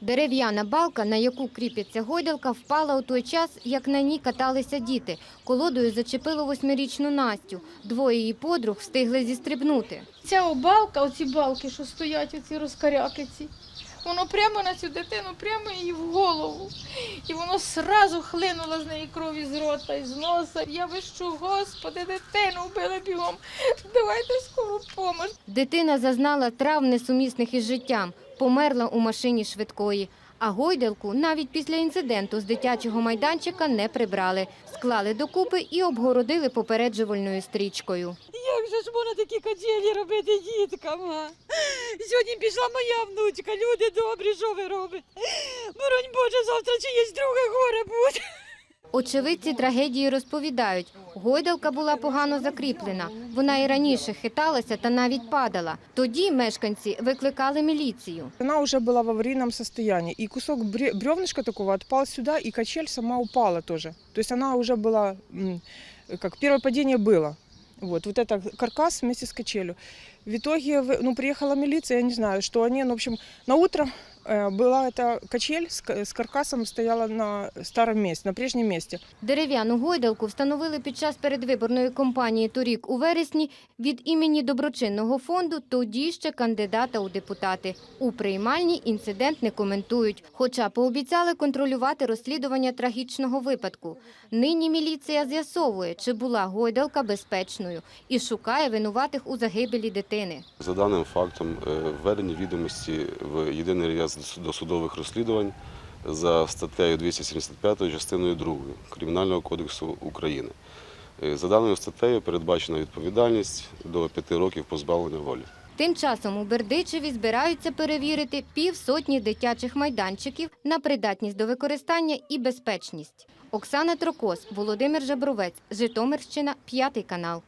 Дерев'яна балка, на яку кріпиться гойдалка, впала у той час, як на ній каталися діти. Колодою зачепило восьмирічну Настю. Двоє її подруг встигли зістрибнути. Ця балка, оці балки, що стоять, оці розкаряки ці, воно прямо на цю дитину, прямо її в голову. І воно сразу хлинуло з неї крові з рота і з носа. Я вищу, господи, дитину вбили бігом. Давайте скору помощь. Дитина зазнала травм несумісних із життям, померла у машині швидкої. А гойдалку навіть після інциденту з дитячого майданчика не прибрали. Склали докупи і обгородили попереджувальною стрічкою. Як же ж можна такі качелі робити? Сьогодні пішла моя внучка, люди добрі, що ви робите? Боронь Боже, завтра чиєсь друге горе буде. Очевидці трагедії розповідають, гойдалка була погано закріплена. Вона і раніше хиталася та навіть падала. Тоді мешканці викликали міліцію. Она уже была в аварийном состоянии. И кусок бре- бревнышка такого отпал сюда, и качель сама упала тоже. То есть она уже была, м, как первое падение было. Вот, вот это каркас вместе с качелью. В итоге, ну, приехала милиция, я не знаю, что они, ну, в общем, на утро была эта качель с, каркасом стояла на старом месте, на прежнем месте. Дерев'яну гойдалку встановили під час передвиборної кампанії торік у вересні від імені доброчинного фонду, тоді ще кандидата у депутати. У приймальні інцидент не коментують, хоча пообіцяли контролювати розслідування трагічного випадку. Нині міліція з'ясовує, чи була гойдалка безпечною і шукає винуватих у загибелі дитини. За даним фактом е, введені відомості в єдиний реєстр досудових розслідувань за статтею 275 частиною 2 Кримінального кодексу України. Е, За даною статтею передбачена відповідальність до 5 років позбавлення волі. Тим часом у Бердичеві збираються перевірити півсотні дитячих майданчиків на придатність до використання і безпечність. Оксана Трокос, Володимир Жабровець, Житомирщина, п'ятий канал.